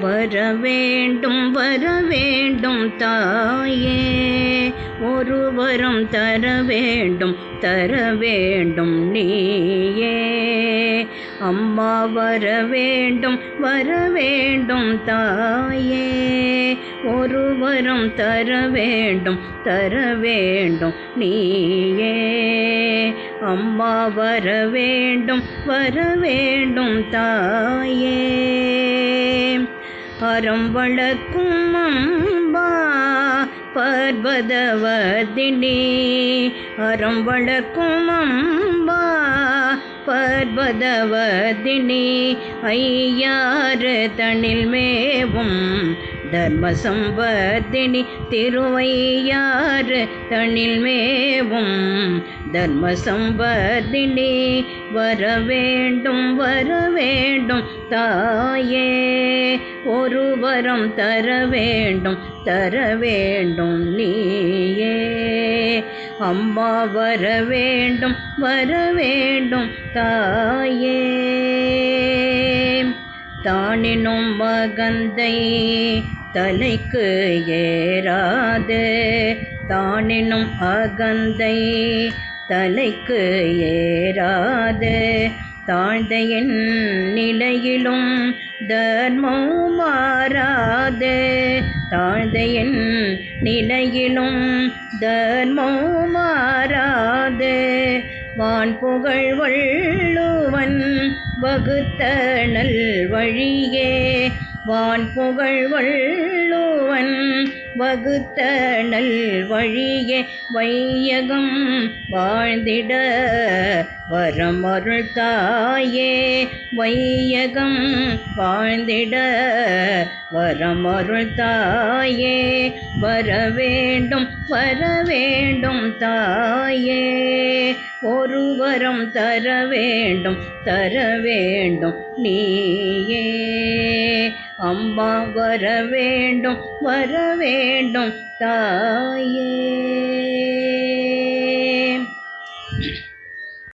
வர வேண்டும் வர வேண்டும் தாயே. ஒருவரும் தர வேண்டும் தர வேண்டும் நீயே. அம்மா வர வேண்டும் வர வேண்டும் தாயே. ஒருவரும் தர வேண்டும் தர வேண்டும் நீயே. அம்மா வர வேண்டும் வர வேண்டும் தாயே. அறம் வளர்க்கும் அம்பா பர்வதவதினி. அறம் வளர்க்கும் அம்பா பர்வதவதினி. ஐயாறு தனில் மேவும் தர்ம சம்பத்தினி திருவையாறு தனில் மேவும். தர்ம சம்பத்தினி வர வேண்டும் வர வேண்டும் தாயே. ஒரு வரம் தர வேண்டும் தர வேண்டும் நீயே. அம்மா வர வேண்டும் வர வேண்டும் தாயே. தானினும் மகந்தை தலைக்கு ஏறாது. தானினும் அகந்தை தலைக்கு ஏறாது. தாழ்ந்த என் நிலையிலும் தர்மம் மாறாது. தாழ்ந்த என் நிலையிலும் தர்மம் மாறாது. வான் புகழ் வள்ளுவன் வகுத்த நல் வழியே வான் புகழ் வள்ளுவன் வகுத்த நல் வழியே வையகம் வாழ்ந்திட வரமருள் தாயே. வையகம் வாழ்ந்திட வரமருள் தாயே. வர வேண்டும் வர வேண்டும் தாயே. ஒருவரம் தர வேண்டும் தர வேண்டும் நீயே. அம்மா வர வேண்டும் வர வேண்டும் தாயே.